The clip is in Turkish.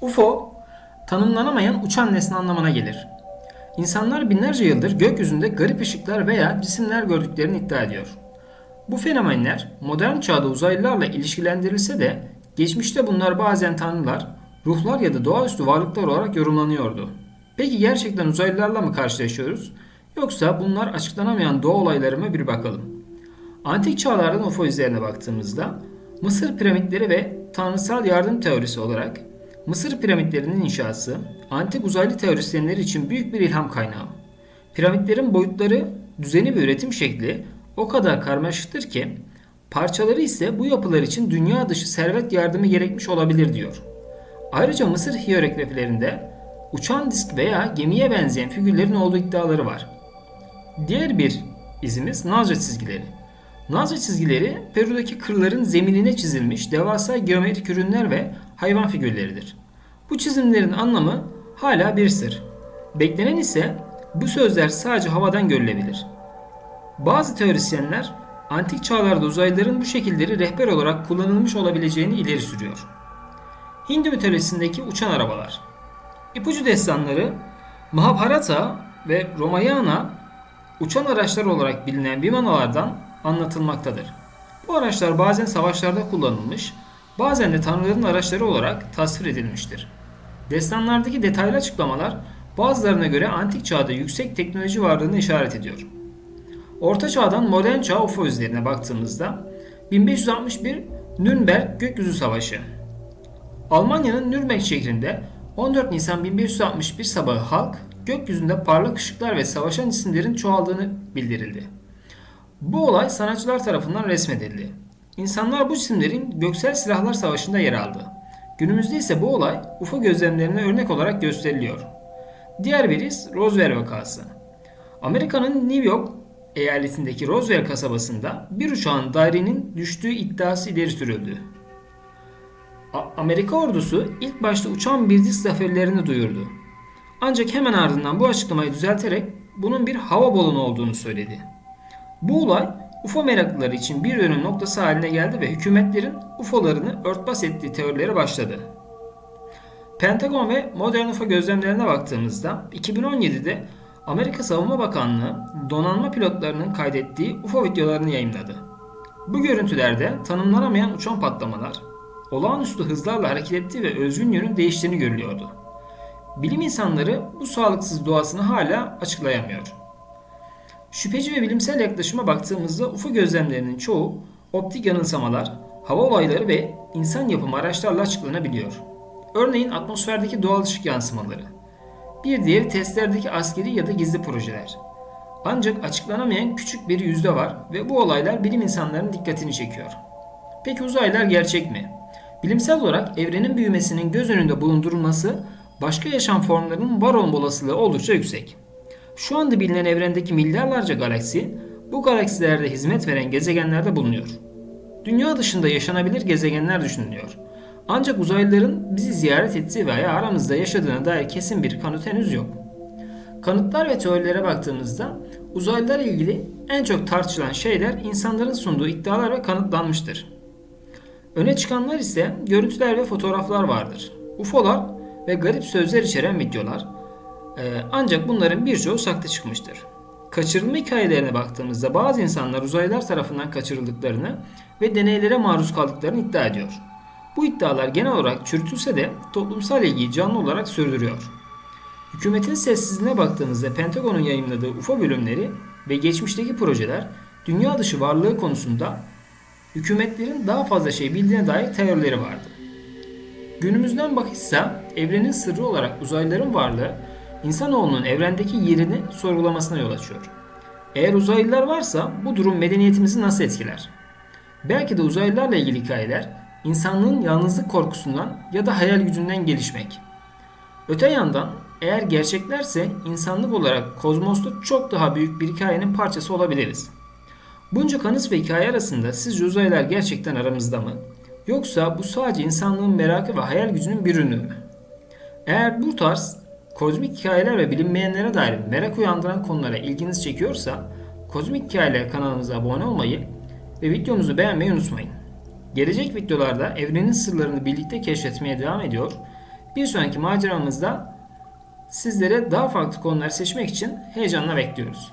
UFO, tanımlanamayan uçan nesne anlamına gelir. İnsanlar binlerce yıldır gökyüzünde garip ışıklar veya cisimler gördüklerini iddia ediyor. Bu fenomenler modern çağda uzaylılarla ilişkilendirilse de geçmişte bunlar bazen tanrılar, ruhlar ya da doğaüstü varlıklar olarak yorumlanıyordu. Peki gerçekten uzaylılarla mı karşılaşıyoruz? Yoksa bunlar açıklanamayan doğa olayları mı bir bakalım. Antik çağlardan UFO izlerine baktığımızda Mısır piramitleri ve tanrısal yardım teorisi olarak Mısır piramitlerinin inşası antik uzaylı teorisyenleri için büyük bir ilham kaynağı. Piramitlerin boyutları, düzeni ve üretim şekli o kadar karmaşıktır ki parçaları ise bu yapılar için dünya dışı servet yardımı gerekmiş olabilir diyor. Ayrıca Mısır hiyerogliflerinde uçan disk veya gemiye benzeyen figürlerin olduğu iddiaları var. Diğer bir izimiz Nazca çizgileri. Nazca çizgileri Peru'daki kırların zeminine çizilmiş devasa geometrik ürünler ve hayvan figürleridir. Bu çizimlerin anlamı hala bir sır. Beklenen ise bu sözler sadece havadan görülebilir. Bazı teorisyenler antik çağlarda uzaylıların bu şekilleri rehber olarak kullanılmış olabileceğini ileri sürüyor. Hindu mitolojisindeki uçan arabalar. İpucu destanları Mahabharata ve Ramayana uçan araçlar olarak bilinen vimanalardan anlatılmaktadır. Bu araçlar bazen savaşlarda kullanılmış, bazen de tanrıların araçları olarak tasvir edilmiştir. Destanlardaki detaylı açıklamalar bazılarına göre antik çağda yüksek teknoloji varlığını işaret ediyor. Orta çağdan modern çağ UFO izlerine baktığımızda 1561 Nürnberg Gökyüzü Savaşı Almanya'nın Nürnberg şehrinde 14 Nisan 1561 sabahı halk gökyüzünde parlak ışıklar ve savaşan cisimlerin çoğaldığını bildirildi. Bu olay sanatçılar tarafından resmedildi. İnsanlar bu cisimlerin göksel silahlar savaşında yer aldı. Günümüzde ise bu olay UFO gözlemlerine örnek olarak gösteriliyor. Diğer bir iz Roswell vakası. Amerika'nın New York eyaletindeki Roswell kasabasında bir uçağın dairenin düştüğü iddiası ileri sürüldü. A- Amerika ordusu ilk başta uçan bir disk zaferlerini duyurdu. Ancak hemen ardından bu açıklamayı düzelterek bunun bir hava balonu olduğunu söyledi. Bu olay UFO meraklıları için bir dönüm noktası haline geldi ve hükümetlerin UFO'larını örtbas ettiği teorileri başladı. Pentagon ve modern UFO gözlemlerine baktığımızda 2017'de Amerika Savunma Bakanlığı donanma pilotlarının kaydettiği UFO videolarını yayınladı. Bu görüntülerde tanımlanamayan uçan patlamalar, olağanüstü hızlarla hareket ettiği ve özgün yönün değiştiğini görülüyordu. Bilim insanları bu sağlıksız doğasını hala açıklayamıyor. Şüpheci ve bilimsel yaklaşıma baktığımızda UFO gözlemlerinin çoğu optik yanılsamalar, hava olayları ve insan yapımı araçlarla açıklanabiliyor. Örneğin atmosferdeki doğal ışık yansımaları. Bir diğeri testlerdeki askeri ya da gizli projeler. Ancak açıklanamayan küçük bir yüzde var ve bu olaylar bilim insanlarının dikkatini çekiyor. Peki uzaylılar gerçek mi? Bilimsel olarak evrenin büyümesinin göz önünde bulundurulması başka yaşam formlarının var olma olasılığı oldukça yüksek. Şu anda bilinen evrendeki milyarlarca galaksi bu galaksilerde hizmet veren gezegenlerde bulunuyor. Dünya dışında yaşanabilir gezegenler düşünülüyor. Ancak uzaylıların bizi ziyaret ettiği veya aramızda yaşadığına dair kesin bir kanıt henüz yok. Kanıtlar ve teorilere baktığımızda uzaylılarla ilgili en çok tartışılan şeyler insanların sunduğu iddialar ve kanıtlanmıştır. Öne çıkanlar ise görüntüler ve fotoğraflar vardır. UFO'lar ve garip sözler içeren videolar. Ee, ancak bunların birçoğu saklı çıkmıştır. Kaçırılma hikayelerine baktığımızda bazı insanlar uzaylılar tarafından kaçırıldıklarını ve deneylere maruz kaldıklarını iddia ediyor. Bu iddialar genel olarak çürütülse de toplumsal ilgiyi canlı olarak sürdürüyor. Hükümetin sessizliğine baktığımızda Pentagon'un yayınladığı UFO bölümleri ve geçmişteki projeler dünya dışı varlığı konusunda hükümetlerin daha fazla şey bildiğine dair teorileri vardı. Günümüzden bakışsa evrenin sırrı olarak uzaylıların varlığı insanoğlunun evrendeki yerini sorgulamasına yol açıyor. Eğer uzaylılar varsa bu durum medeniyetimizi nasıl etkiler? Belki de uzaylılarla ilgili hikayeler insanlığın yalnızlık korkusundan ya da hayal gücünden gelişmek. Öte yandan eğer gerçeklerse insanlık olarak kozmosta çok daha büyük bir hikayenin parçası olabiliriz. Bunca kanıt ve hikaye arasında sizce uzaylılar gerçekten aramızda mı? Yoksa bu sadece insanlığın merakı ve hayal gücünün bir ürünü mü? Eğer bu tarz kozmik hikayeler ve bilinmeyenlere dair merak uyandıran konulara ilginiz çekiyorsa Kozmik Hikayeler kanalımıza abone olmayı ve videomuzu beğenmeyi unutmayın. Gelecek videolarda evrenin sırlarını birlikte keşfetmeye devam ediyor. Bir sonraki maceramızda sizlere daha farklı konuları seçmek için heyecanla bekliyoruz.